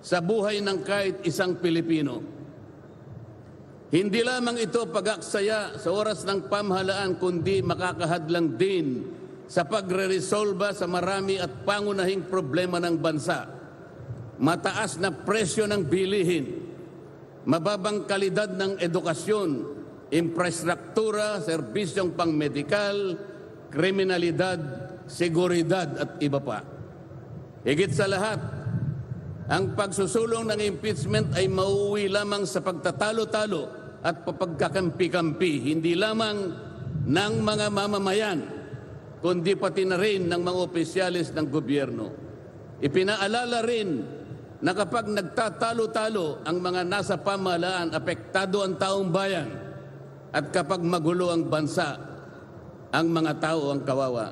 sa buhay ng kahit isang Pilipino. Hindi lamang ito pag-aksaya sa oras ng pamahalaan kundi makakahadlang din sa pagre-resolba sa marami at pangunahing problema ng bansa. Mataas na presyo ng bilihin, mababang kalidad ng edukasyon, infrastruktura, serbisyong pangmedikal, kriminalidad, seguridad at iba pa. Higit sa lahat, ang pagsusulong ng impeachment ay mauwi lamang sa pagtatalo-talo at papagkakampi-kampi, hindi lamang ng mga mamamayan, kundi pati na rin ng mga opisyalis ng gobyerno. Ipinaalala rin na kapag nagtatalo-talo ang mga nasa pamahalaan, apektado ang taong bayan. At kapag magulo ang bansa, ang mga tao ang kawawa.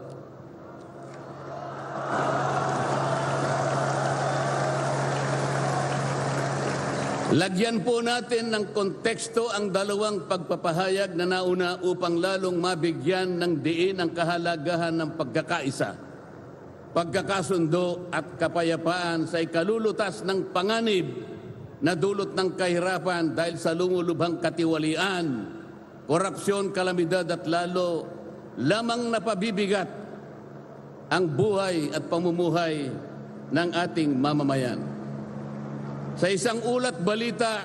Lagyan po natin ng konteksto ang dalawang pagpapahayag na nauna upang lalong mabigyan ng diin ang kahalagahan ng pagkakaisa, pagkakasundo at kapayapaan sa ikalulutas ng panganib na dulot ng kahirapan dahil sa lumulubhang katiwalian, korupsyon, kalamidad at lalo lamang napabibigat ang buhay at pamumuhay ng ating mamamayan. Sa isang ulat balita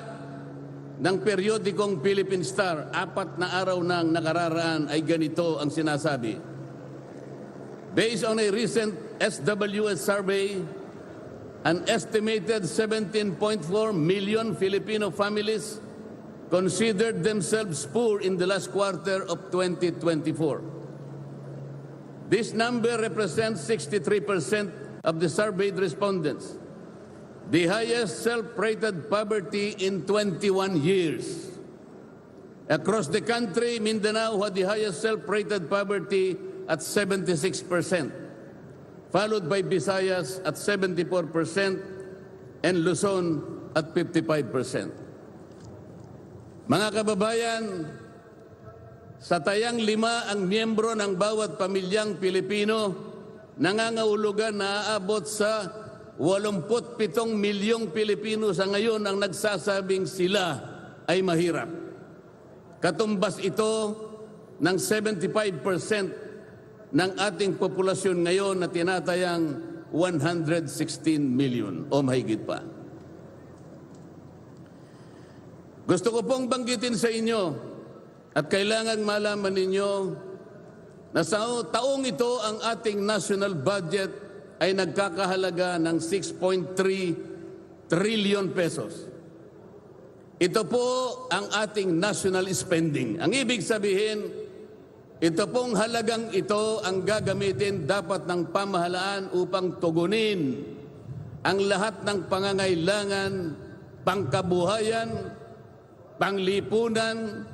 ng periodikong Philippine Star, apat na araw nang nakararaan ay ganito ang sinasabi. Based on a recent SWS survey, an estimated 17.4 million Filipino families considered themselves poor in the last quarter of 2024. This number represents 63% of the surveyed respondents the highest self-rated poverty in 21 years. Across the country, Mindanao had the highest self-rated poverty at 76%, followed by Visayas at 74% and Luzon at 55%. Mga kababayan, sa tayang lima ang miyembro ng bawat pamilyang Pilipino, nangangahulugan na aabot sa 87 milyong Pilipino sa ngayon ang nagsasabing sila ay mahirap. Katumbas ito ng 75% ng ating populasyon ngayon na tinatayang 116 million o mahigit pa. Gusto ko pong banggitin sa inyo at kailangan malaman ninyo na sa taong ito ang ating national budget ay nagkakahalaga ng 6.3 trillion pesos. Ito po ang ating national spending. Ang ibig sabihin, ito pong halagang ito ang gagamitin dapat ng pamahalaan upang tugunin ang lahat ng pangangailangan, pangkabuhayan, panglipunan,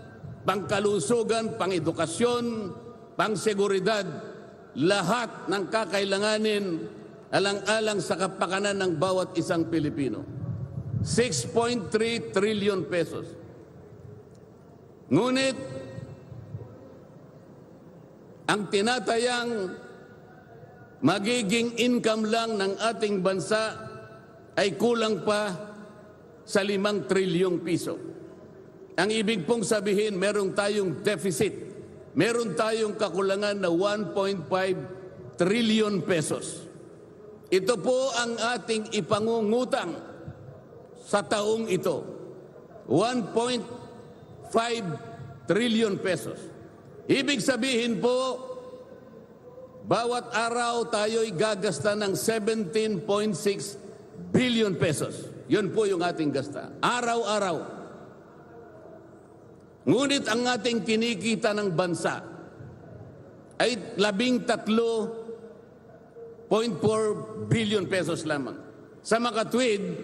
pangkalusugan, pangedukasyon, pangseguridad, lahat ng kakailanganin alang-alang sa kapakanan ng bawat isang Pilipino. 6.3 trillion pesos. Ngunit, ang tinatayang magiging income lang ng ating bansa ay kulang pa sa limang trilyong piso. Ang ibig pong sabihin, merong tayong deficit. Meron tayong kakulangan na 1.5 trillion pesos. Ito po ang ating ipangungutang sa taong ito. 1.5 trillion pesos. Ibig sabihin po, bawat araw tayo'y gagasta ng 17.6 billion pesos. Yun po yung ating gasta. Araw-araw. Ngunit ang ating kinikita ng bansa ay labing tatlo 0.4 billion pesos lamang. Sa makatwid,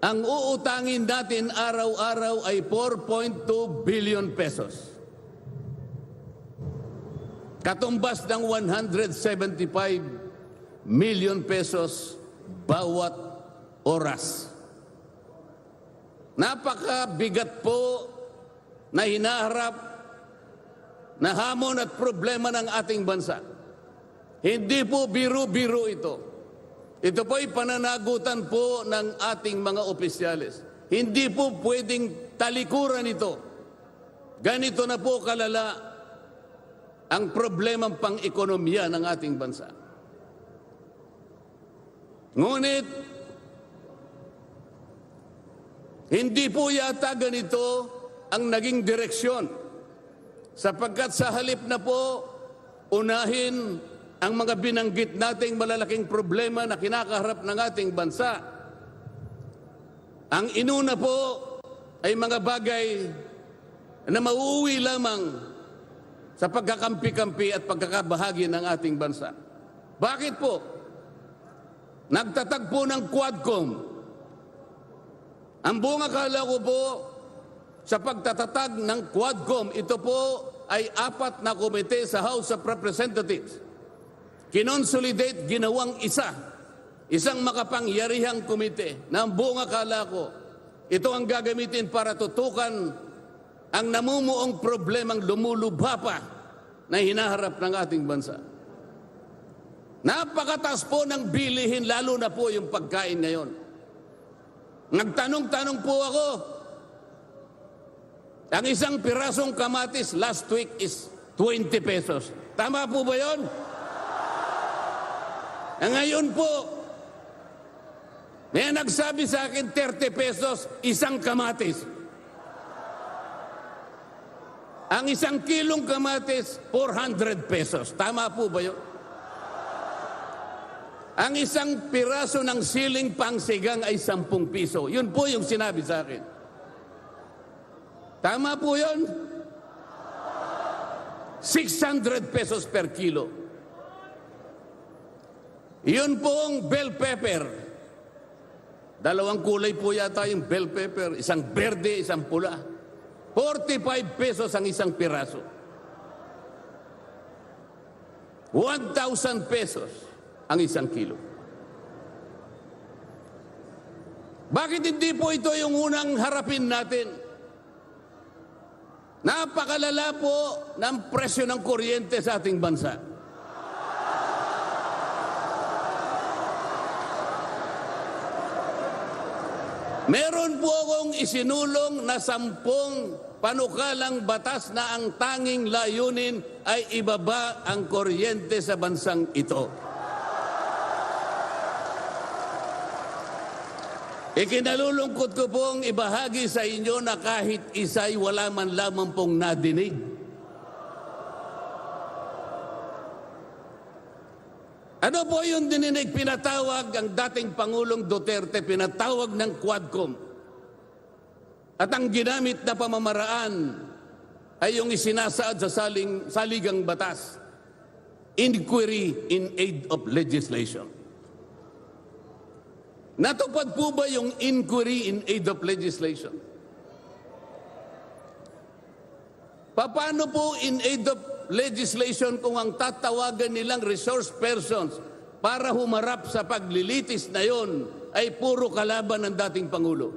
ang uutangin natin araw-araw ay 4.2 billion pesos. Katumbas ng 175 million pesos bawat oras. Napakabigat po na hinaharap na hamon at problema ng ating bansa. Hindi po biro-biro ito. Ito po ay pananagutan po ng ating mga opisyales. Hindi po pwedeng talikuran ito. Ganito na po kalala ang problemang pang-ekonomiya ng ating bansa. Ngunit, hindi po yata ganito ang naging direksyon sapagkat sa halip na po unahin ang mga binanggit nating malalaking problema na kinakaharap ng ating bansa. Ang inuna po ay mga bagay na mauuwi lamang sa pagkakampi-kampi at pagkakabahagi ng ating bansa. Bakit po? Nagtatag po ng Quadcom. Ang buong akala ko po sa pagtatatag ng Quadcom, ito po ay apat na komite sa House of Representatives. Kinonsolidate, ginawang isa. Isang makapangyarihang komite na ang buong akala ko, ito ang gagamitin para tutukan ang namumuong problemang lumulubha pa na hinaharap ng ating bansa. Napakataas po ng bilihin, lalo na po yung pagkain ngayon. Nagtanong-tanong po ako, ang isang pirasong kamatis last week is 20 pesos. Tama po ba yon? Ngayon po, may nagsabi sa akin 30 pesos isang kamatis. Ang isang kilong kamatis, 400 pesos. Tama po ba yun? Ang isang piraso ng siling pangsigang ay 10 piso. Yun po yung sinabi sa akin. Tama po yun? 600 pesos per kilo. Yun pong bell pepper. Dalawang kulay po yata yung bell pepper. Isang berde, isang pula. 45 pesos ang isang piraso. 1,000 pesos ang isang kilo. Bakit hindi po ito yung unang harapin natin? Napakalala po ng presyo ng kuryente sa ating bansa. Meron po akong isinulong na sampung panukalang batas na ang tanging layunin ay ibaba ang kuryente sa bansang ito. Ikinalulungkot ko pong ibahagi sa inyo na kahit isa'y wala man lamang pong nadinig. Ano po yung dininig? Pinatawag ang dating Pangulong Duterte, pinatawag ng Quadcom. At ang ginamit na pamamaraan ay yung isinasaad sa saling, saligang batas. Inquiry in aid of legislation. Natupad po ba yung inquiry in aid of legislation? Paano po in aid of legislation kung ang tatawagan nilang resource persons para humarap sa paglilitis na yon ay puro kalaban ng dating Pangulo?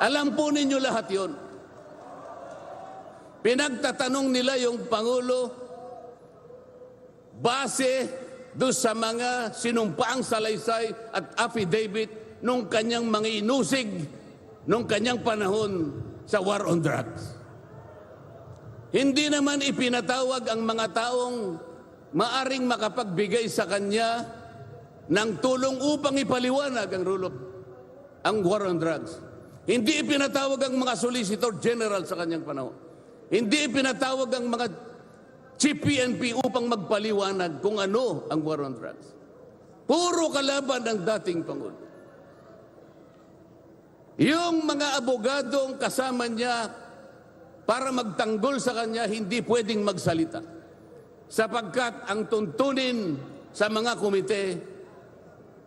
Alam po ninyo lahat yon. Pinagtatanong nila yung Pangulo base do sa mga sinumpaang salaysay at affidavit nung kanyang mga inusig nung kanyang panahon sa war on drugs. Hindi naman ipinatawag ang mga taong maaring makapagbigay sa kanya ng tulong upang ipaliwanag ang rule of ang war on drugs. Hindi ipinatawag ang mga solicitor general sa kanyang panahon. Hindi ipinatawag ang mga chief PNP upang magpaliwanag kung ano ang war on drugs. Puro kalaban ng dating Pangulo. Yung mga abogadong kasama niya para magtanggol sa kanya, hindi pwedeng magsalita. Sapagkat ang tuntunin sa mga komite,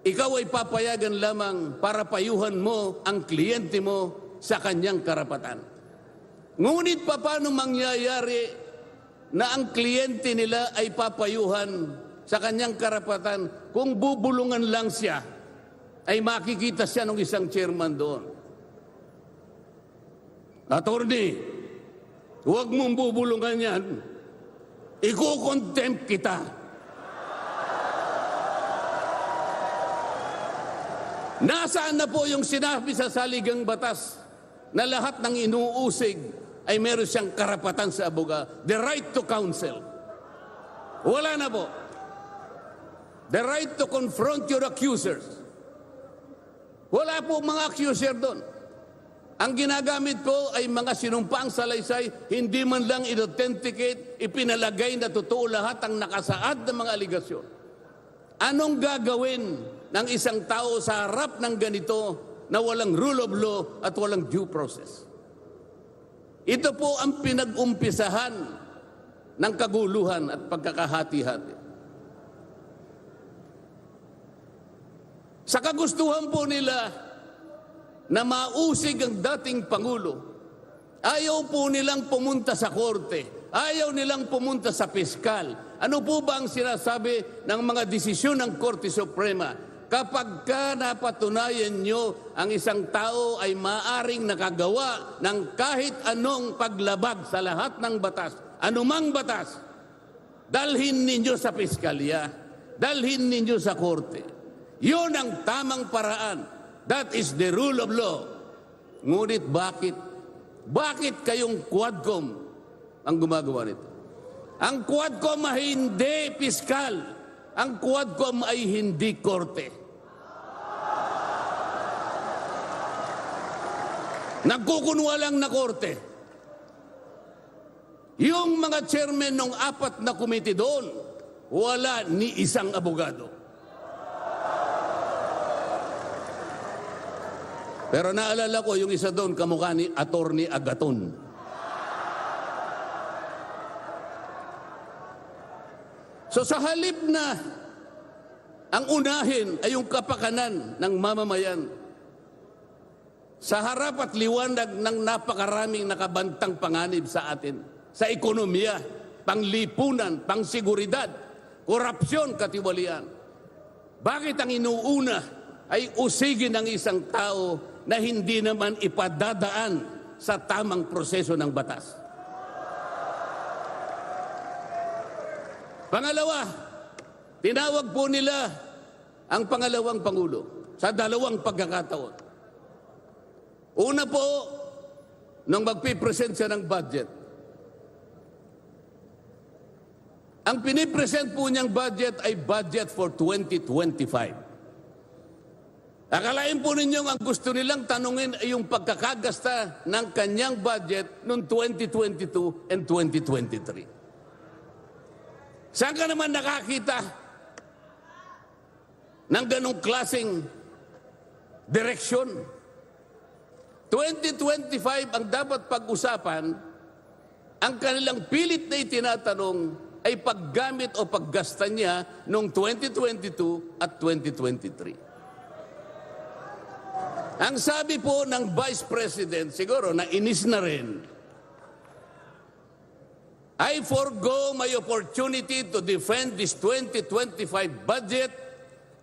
ikaw ay papayagan lamang para payuhan mo ang kliyente mo sa kanyang karapatan. Ngunit pa paano mangyayari na ang kliyente nila ay papayuhan sa kanyang karapatan kung bubulungan lang siya ay makikita siya ng isang chairman doon. Attorney, huwag mong bubulungan yan. Iko-contempt kita. Nasaan na po yung sinabi sa saligang batas na lahat ng inuusig ay meron siyang karapatan sa aboga, the right to counsel. Wala na po. The right to confront your accusers. Wala po mga accuser doon. Ang ginagamit ko ay mga sinumpaang salaysay, hindi man lang inauthenticate, ipinalagay na totoo lahat ang nakasaad ng mga aligasyon. Anong gagawin ng isang tao sa harap ng ganito na walang rule of law at walang due process? Ito po ang pinag-umpisahan ng kaguluhan at pagkakahati-hati. Sa kagustuhan po nila na mausig ang dating Pangulo, ayaw po nilang pumunta sa korte, ayaw nilang pumunta sa piskal. Ano po ba ang sinasabi ng mga desisyon ng Korte Suprema? Kapag ka napatunayan nyo ang isang tao ay maaring nakagawa ng kahit anong paglabag sa lahat ng batas, anumang batas, dalhin ninyo sa piskalya, dalhin ninyo sa korte. Yun ang tamang paraan. That is the rule of law. Ngunit bakit? Bakit kayong Quadcom ang gumagawa nito? Ang Quadcom ay hindi piskal. Ang Quadcom ay hindi korte. Nagkukunwa lang na korte. Yung mga chairman ng apat na komite doon, wala ni isang abogado. Pero naalala ko yung isa doon, kamukha ni Attorney Agaton. So sa halip na ang unahin ay yung kapakanan ng mamamayan, sa harap at liwanag ng napakaraming nakabantang panganib sa atin, sa ekonomiya, panglipunan, pangsiguridad, korupsyon, katiwalian. Bakit ang inuuna ay usigin ng isang tao na hindi naman ipadadaan sa tamang proseso ng batas? Pangalawa, tinawag po nila ang pangalawang Pangulo sa dalawang pagkakataon. Una po, nung magpipresent siya ng budget. Ang pinipresent po niyang budget ay budget for 2025. Akalain po ninyong ang gusto nilang tanungin ay yung pagkakagasta ng kanyang budget noong 2022 and 2023. Saan ka naman nakakita ng ganong klaseng direksyon? 2025 ang dapat pag-usapan, ang kanilang pilit na itinatanong ay paggamit o paggasta niya noong 2022 at 2023. Ang sabi po ng Vice President, siguro na inis na rin, I forgo my opportunity to defend this 2025 budget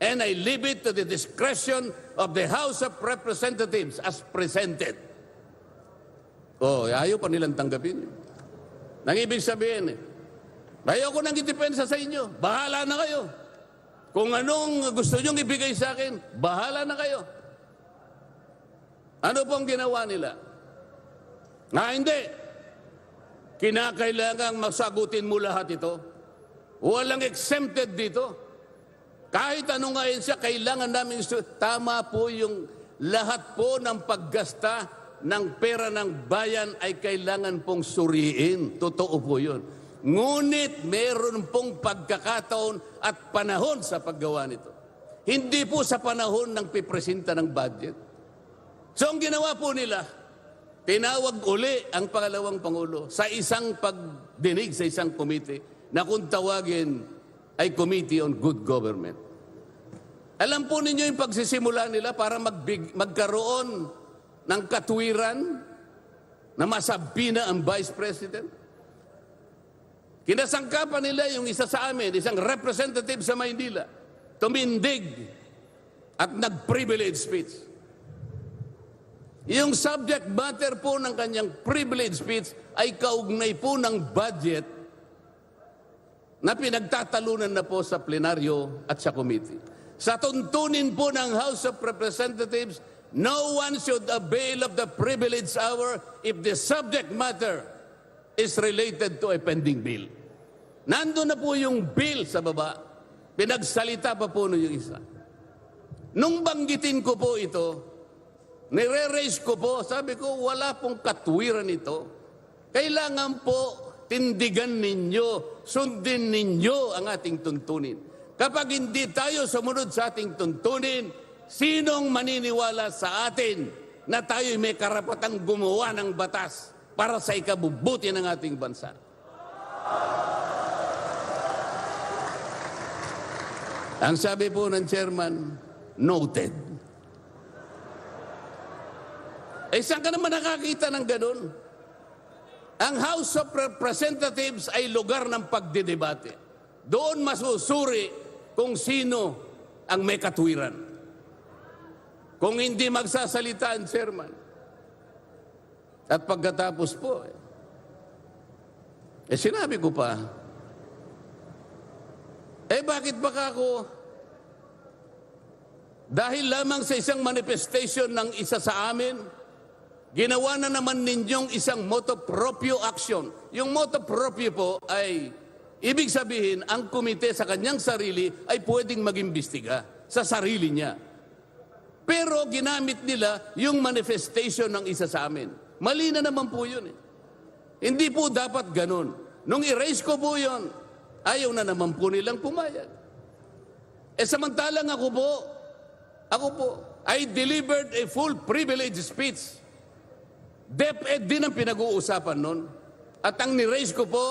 and I leave it to the discretion of the House of Representatives as presented. Oh, ayaw pa nilang tanggapin. Nang ibig sabihin, ayaw ko nang itipensa sa inyo. Bahala na kayo. Kung anong gusto nyong ibigay sa akin, bahala na kayo. Ano pong ginawa nila? Na hindi. Kinakailangang masagutin mo lahat ito. Walang exempted dito. Kahit ano nga yun siya, kailangan namin. Tama po yung lahat po ng paggasta ng pera ng bayan ay kailangan pong suriin. Totoo po yun. Ngunit meron pong pagkakataon at panahon sa paggawa nito. Hindi po sa panahon ng pipresenta ng budget. So ang ginawa po nila, tinawag uli ang pangalawang Pangulo sa isang pagdinig sa isang komite na kung tawagin ay Committee on Good Government. Alam po ninyo yung pagsisimula nila para magbig, magkaroon ng katwiran na masabi na ang Vice President? Kinasangkapan nila yung isa sa amin, isang representative sa Maynila, tumindig at nag-privilege speech. Yung subject matter po ng kanyang privilege speech ay kaugnay po ng budget na pinagtatalunan na po sa plenaryo at sa committee. Sa tuntunin po ng House of Representatives, no one should avail of the privilege hour if the subject matter is related to a pending bill. Nando na po yung bill sa baba. Pinagsalita pa po yung isa. Nung banggitin ko po ito, nire-raise ko po, sabi ko, wala pong katwiran ito. Kailangan po tindigan ninyo, sundin ninyo ang ating tuntunin. Kapag hindi tayo sumunod sa ating tuntunin, sinong maniniwala sa atin na tayo may karapatang gumawa ng batas para sa ikabubuti ng ating bansa? Ang sabi po ng chairman, noted. Eh, saan ka naman nakakita ng ganun? Ang House of Representatives ay lugar ng pagdidebate. Doon masusuri kung sino ang may katwiran. Kung hindi magsasalita ang chairman. At pagkatapos po, eh, eh sinabi ko pa, eh bakit baka ako dahil lamang sa isang manifestation ng isa sa amin, ginawa na naman ninyong isang moto proprio action. Yung moto proprio po ay ibig sabihin ang komite sa kanyang sarili ay pwedeng mag-imbestiga sa sarili niya. Pero ginamit nila yung manifestation ng isa sa amin. Mali na naman po yun eh. Hindi po dapat ganun. Nung erase ko po yun, ayaw na naman po nilang pumayag. Eh samantalang ako po, ako po, I delivered a full privilege speech. DepEd din ang pinag-uusapan nun. At ang ni-raise ko po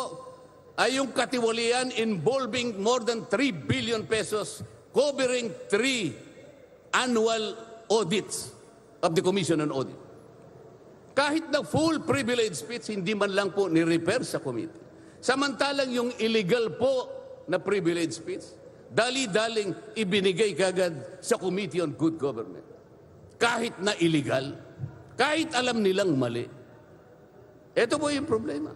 ay yung katiwalian involving more than 3 billion pesos covering three annual audits of the Commission on Audit. Kahit na full privilege speech, hindi man lang po ni-repair sa committee. Samantalang yung illegal po na privilege speech, dali-daling ibinigay kagad sa Committee on Good Government. Kahit na illegal, kahit alam nilang mali. Ito po yung problema.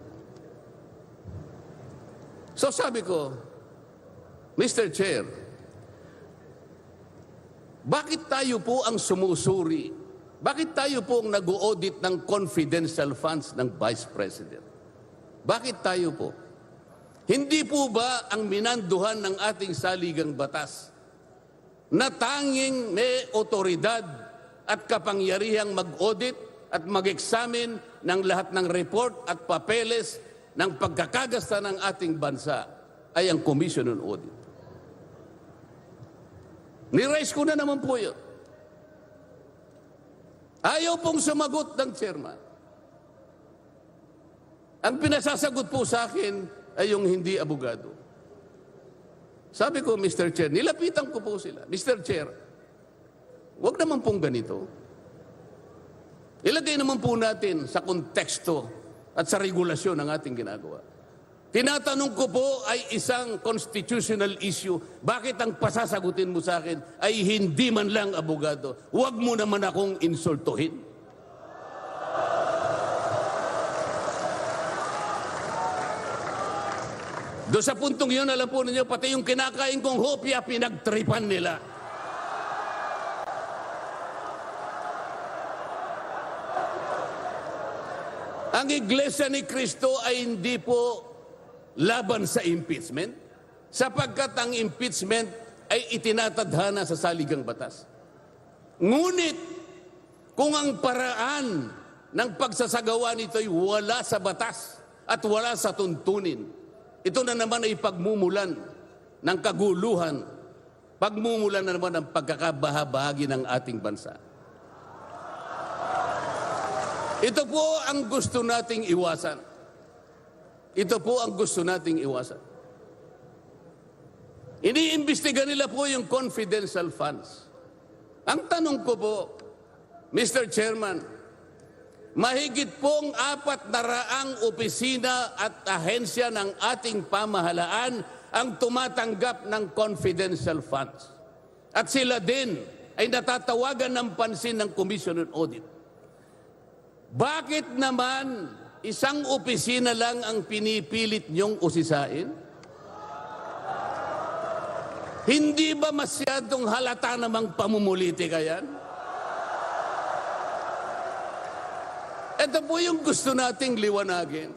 So sabi ko, Mr. Chair, bakit tayo po ang sumusuri? Bakit tayo po ang nag-audit ng confidential funds ng Vice President? Bakit tayo po? Hindi po ba ang minanduhan ng ating saligang batas na tanging may otoridad at kapangyarihang mag-audit at mag-examine ng lahat ng report at papeles ng pagkakagasta ng ating bansa ay ang Commission on Audit. Ni-raise ko na naman po yun. Ayaw pong sumagot ng chairman. Ang pinasasagot po sa akin ay yung hindi abogado. Sabi ko, Mr. Chair, nilapitan ko po sila. Mr. Chair, wag naman pong ganito. Ilagay naman po natin sa konteksto at sa regulasyon ng ating ginagawa. Tinatanong ko po ay isang constitutional issue. Bakit ang pasasagutin mo sa akin ay hindi man lang abogado? Huwag mo naman akong insultuhin. Do sa puntong yun, alam po ninyo, pati yung kinakain kong hopya, pinagtripan nila. Ang Iglesia ni Kristo ay hindi po laban sa impeachment, sapagkat ang impeachment ay itinatadhana sa saligang batas. Ngunit, kung ang paraan ng pagsasagawa nito ay wala sa batas at wala sa tuntunin, ito na naman ay pagmumulan ng kaguluhan, pagmumulan na naman ng pagkakabahabahagi ng ating bansa. Ito po ang gusto nating iwasan. Ito po ang gusto nating iwasan. Iniimbestiga nila po yung confidential funds. Ang tanong ko po, Mr. Chairman, mahigit pong apat na raang opisina at ahensya ng ating pamahalaan ang tumatanggap ng confidential funds. At sila din ay natatawagan ng pansin ng Commission on Audit. Bakit naman isang opisina lang ang pinipilit niyong usisain? Hindi ba masyadong halata namang pamumuliti ka yan? Ito po yung gusto nating liwanagin.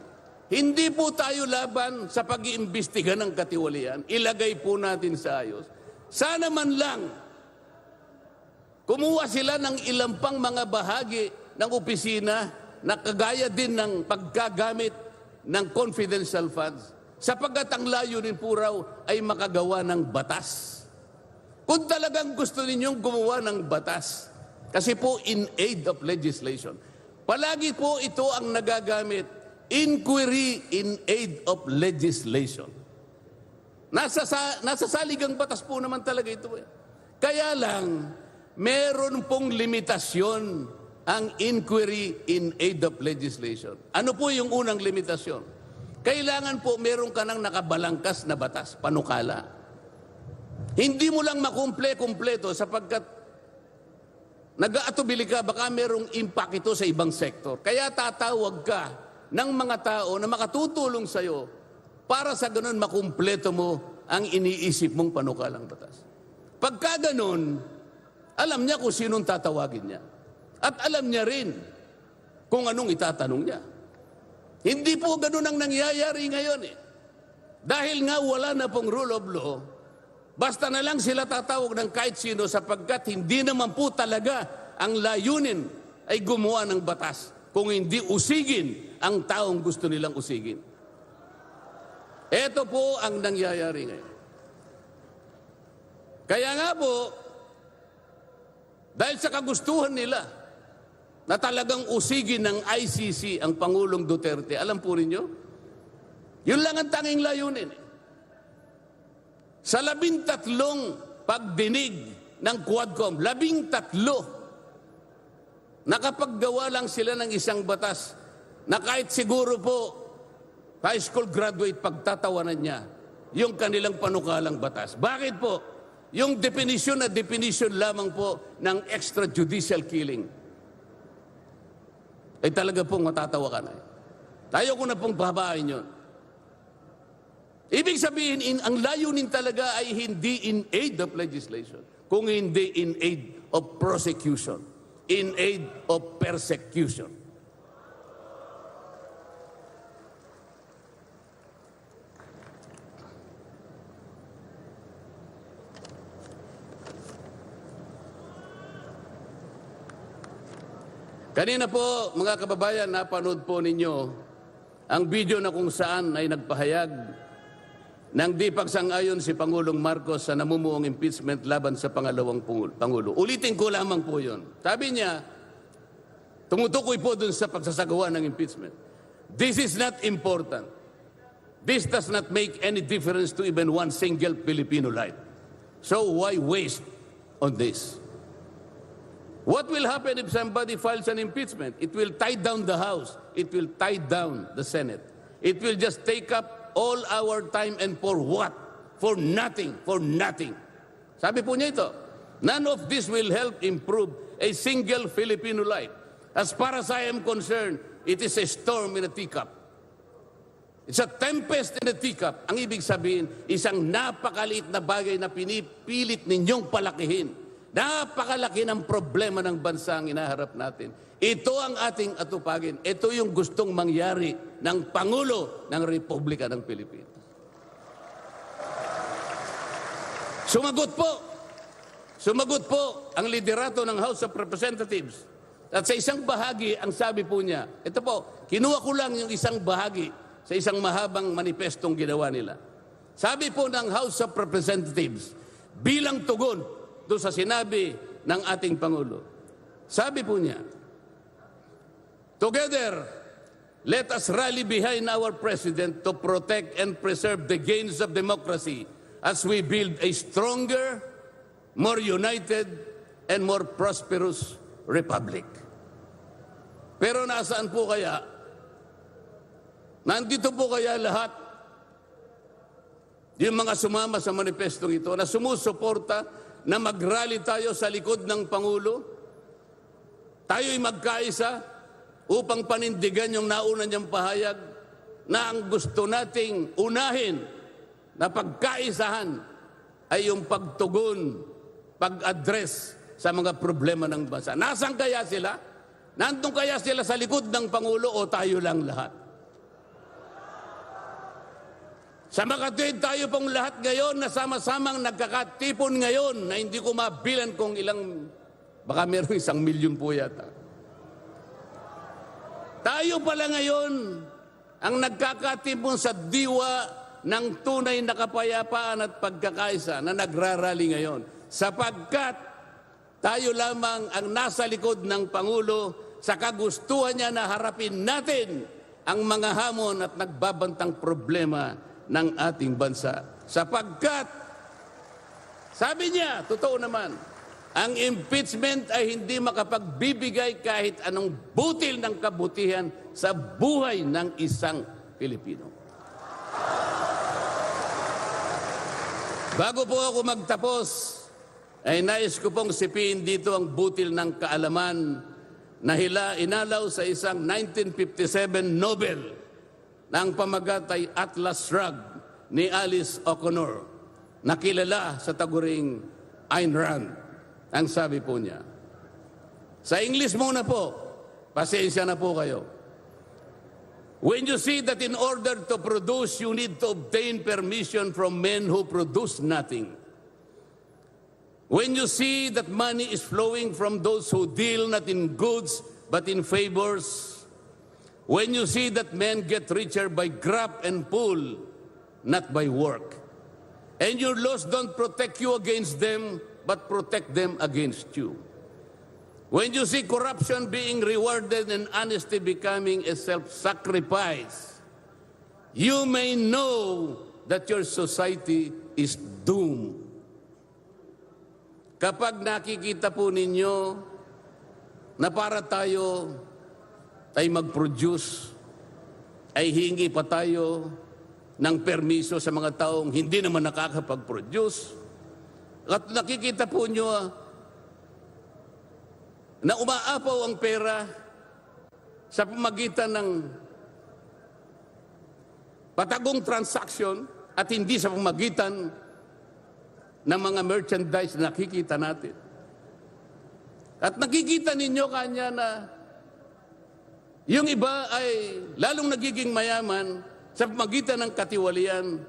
Hindi po tayo laban sa pag-iimbestiga ng katiwalian. Ilagay po natin sa ayos. Sana man lang, kumuha sila ng ilang pang mga bahagi ng opisina na kagaya din ng paggagamit ng confidential funds sapagkat ang layunin po raw ay makagawa ng batas. Kung talagang gusto ninyong gumawa ng batas, kasi po in aid of legislation, palagi po ito ang nagagamit, inquiry in aid of legislation. Nasa, sa, nasa saligang batas po naman talaga ito. Eh. Kaya lang, meron pong limitasyon ang inquiry in aid of legislation. Ano po yung unang limitasyon? Kailangan po meron ka ng nakabalangkas na batas, panukala. Hindi mo lang makumple-kumpleto sapagkat nag-aatubili ka, baka merong impact ito sa ibang sektor. Kaya tatawag ka ng mga tao na makatutulong sa'yo para sa ganun makumpleto mo ang iniisip mong panukalang batas. Pagka ganun, alam niya kung sinong tatawagin niya. At alam niya rin kung anong itatanong niya. Hindi po ganun ang nangyayari ngayon eh. Dahil nga wala na pong rule of law, basta na lang sila tatawag ng kahit sino sapagkat hindi naman po talaga ang layunin ay gumawa ng batas kung hindi usigin ang taong gusto nilang usigin. Ito po ang nangyayari ngayon. Kaya nga po, dahil sa kagustuhan nila na talagang usigin ng ICC ang Pangulong Duterte, alam po ninyo, yun lang ang tanging layunin. Sa labintatlong pagdinig ng Quadcom, labintatlo, nakapaggawa lang sila ng isang batas na kahit siguro po high school graduate pagtatawanan niya yung kanilang panukalang batas. Bakit po? Yung definition na definition lamang po ng extrajudicial killing. Ay talaga pong matatawa ka na. eh. Tayo ko na pong babain yun. Ibig sabihin, in, ang layunin talaga ay hindi in aid of legislation, kung hindi in aid of prosecution, in aid of persecution. Kanina po, mga kababayan, napanood po ninyo ang video na kung saan ay nagpahayag ng di pagsang-ayon si Pangulong Marcos sa namumuong impeachment laban sa pangalawang Pangulo. Ulitin ko lamang po yun. Sabi niya, tumutukoy po dun sa pagsasagawa ng impeachment. This is not important. This does not make any difference to even one single Filipino life. So why waste on this? What will happen if somebody files an impeachment? It will tie down the House. It will tie down the Senate. It will just take up all our time and for what? For nothing. For nothing. Sabi po niya ito, none of this will help improve a single Filipino life. As far as I am concerned, it is a storm in a teacup. It's a tempest in a teacup. Ang ibig sabihin, isang napakaliit na bagay na pinipilit ninyong palakihin. Napakalaki ng problema ng bansa ang inaharap natin. Ito ang ating atupagin. Ito yung gustong mangyari ng Pangulo ng Republika ng Pilipinas. Sumagot po. Sumagot po ang liderato ng House of Representatives. At sa isang bahagi, ang sabi po niya, ito po, kinuha ko lang yung isang bahagi sa isang mahabang manifestong ginawa nila. Sabi po ng House of Representatives, bilang tugon doon sa sinabi ng ating Pangulo. Sabi po niya, Together, let us rally behind our President to protect and preserve the gains of democracy as we build a stronger, more united, and more prosperous republic. Pero nasaan po kaya? Nandito po kaya lahat yung mga sumama sa manifestong ito na sumusuporta na mag-rally tayo sa likod ng Pangulo? Tayo'y magkaisa upang panindigan yung nauna niyang pahayag na ang gusto nating unahin na pagkaisahan ay yung pagtugon, pag-address sa mga problema ng bansa. Nasaan kaya sila? Nandun kaya sila sa likod ng Pangulo o tayo lang lahat? Sa makatuwid tayo pong lahat ngayon na sama-samang nagkakatipon ngayon na hindi ko mabilan kung ilang, baka meron isang milyon po yata. Tayo pala ngayon ang nagkakatipon sa diwa ng tunay na kapayapaan at pagkakaisa na nagrarally ngayon. Sapagkat tayo lamang ang nasa likod ng Pangulo sa kagustuhan niya na harapin natin ang mga hamon at nagbabantang problema ng ating bansa. Sapagkat, sabi niya, totoo naman, ang impeachment ay hindi makapagbibigay kahit anong butil ng kabutihan sa buhay ng isang Pilipino. Bago po ako magtapos, ay nais ko pong sipiin dito ang butil ng kaalaman na hila inalaw sa isang 1957 Nobel na ang pamagat ay Atlas Shrugged ni Alice O'Connor, nakilala sa taguring Ayn Rand. Ang sabi po niya, sa English muna po, pasensya na po kayo. When you see that in order to produce, you need to obtain permission from men who produce nothing. When you see that money is flowing from those who deal not in goods but in favors, when you see that men get richer by grab and pull, not by work, and your laws don't protect you against them but protect them against you. When you see corruption being rewarded and honesty becoming a self-sacrifice, you may know that your society is doomed. Kapag nakikita po ninyo na para tayo ay mag-produce, ay hingi pa tayo ng permiso sa mga taong hindi naman nakakapag-produce, at nakikita po nyo ah, na umaapaw ang pera sa pamagitan ng patagong transaction at hindi sa pamagitan ng mga merchandise na nakikita natin. At nakikita ninyo kanya na yung iba ay lalong nagiging mayaman sa pamagitan ng katiwalian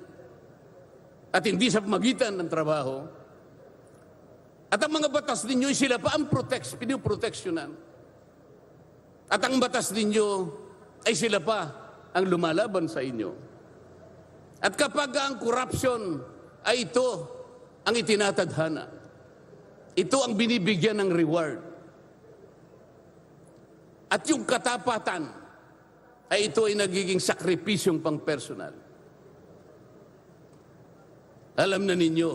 at hindi sa pamagitan ng trabaho. At ang mga batas ninyo, sila pa ang protect, pinoproteksyonan. At ang batas ninyo ay sila pa ang lumalaban sa inyo. At kapag ang corruption ay ito ang itinatadhana, ito ang binibigyan ng reward. At yung katapatan ay ito ay nagiging sakripisyong pang personal. Alam na ninyo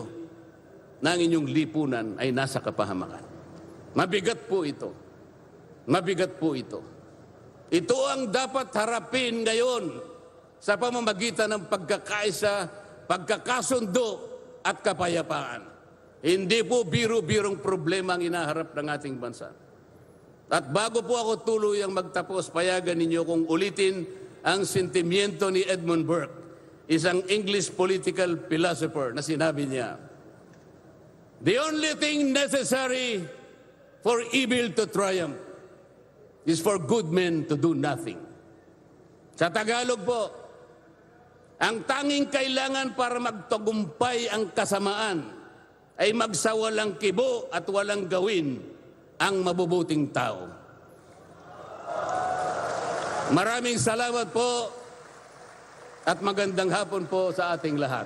na ang inyong lipunan ay nasa kapahamakan. Mabigat po ito. Mabigat po ito. Ito ang dapat harapin ngayon sa pamamagitan ng pagkakaisa, pagkakasundo at kapayapaan. Hindi po biro-birong problema ang inaharap ng ating bansa. At bago po ako tuluyang magtapos, payagan ninyo kung ulitin ang sentimiento ni Edmund Burke, isang English political philosopher na sinabi niya, The only thing necessary for evil to triumph is for good men to do nothing. Sa Tagalog po, ang tanging kailangan para magtagumpay ang kasamaan ay magsawalang kibo at walang gawin ang mabubuting tao. Maraming salamat po at magandang hapon po sa ating lahat.